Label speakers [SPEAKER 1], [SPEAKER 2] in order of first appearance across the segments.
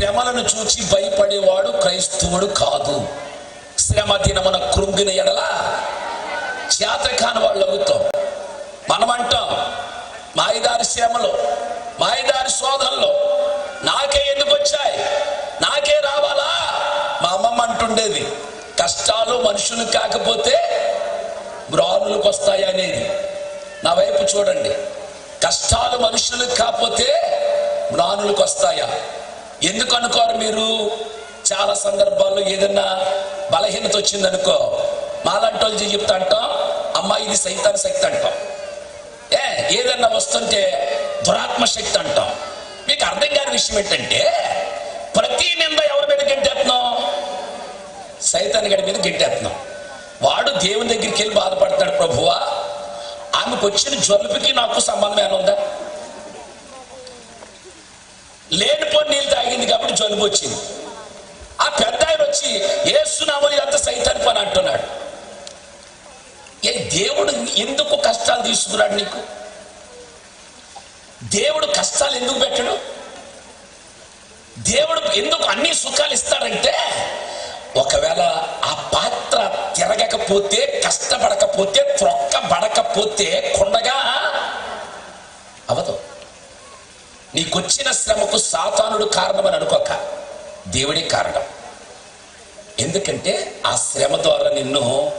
[SPEAKER 1] శ్రమలను చూచి భయపడేవాడు క్రైస్తవుడు కాదు. శ్రమ దినమున కృంగిన ఎడల చేతకాని వాళ్ళు అవుతాం. మనమంటాం మాయదారి శ్రమలో మాయదారి శోధనలో నాకే ఎందుకు వచ్చాయి? నాకే రావాలా? మా అమ్మమ్మ అంటుండేది కష్టాలు మనుషులు కాకపోతే మ్రానులకు వస్తాయి అనేది. నా వైపు చూడండి కష్టాలు మనుషులకు కాకపోతే మ్రానులకు వస్తాయా? ఎందుకు అనుకోరు మీరు? చాలా సందర్భాల్లో ఏదన్నా బలహీనత వచ్చిందనుకో మాలాంటి వాళ్ళు చెప్తా అంటాం అమ్మా ఇది సైతాన్ శక్తి అంటాం. ఏ ఏదన్నా వస్తుంటే దురాత్మ శక్తి అంటాం. మీకు అర్థం కాని విషయం ఏంటంటే ప్రతి నింద ఎవరి మీద గెంటేస్తున్నాం సైతాన్ గడి మీద గెంటేస్తున్నాం వాడు దేవుని దగ్గరికి వెళ్ళి బాధపడతాడు ప్రభువా. ఆమెకు వచ్చిన జలుపుకి నాకు సంబంధం ఏమైనా ఉందా? జలుబు వచ్చింది. ఆ పెద్ద ఆయన వచ్చి ఏసునామని అంత సైతాన్ని పని అంటున్నాడు. ఏ దేవుడు ఎందుకు కష్టాలు తీసుకున్నాడు నీకు? దేవుడు కష్టాలు ఎందుకు పెట్టడు? దేవుడు ఎందుకు అన్ని సుఖాలు ఇస్తాడంటే ఒకవేళ ఆ పాత్ర తిరగకపోతే కష్టపడకపోతే త్రొక్కబడకపోతే నీకొచ్చిన శ్రమకు సాతానుడు కారణమని అనుకోక. దేవుడే కారణం. ఎందుకంటే ఆ శ్రమ ద్వారా నిన్ను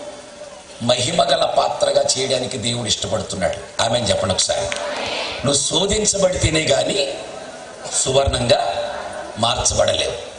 [SPEAKER 1] మహిమగల పాత్రగా చేయడానికి దేవుడు ఇష్టపడుతున్నాడు. ఆమె చెప్పండి ఒకసారి. నువ్వు శోధించబడితేనే కానీ సువర్ణంగా మార్చబడలేవు.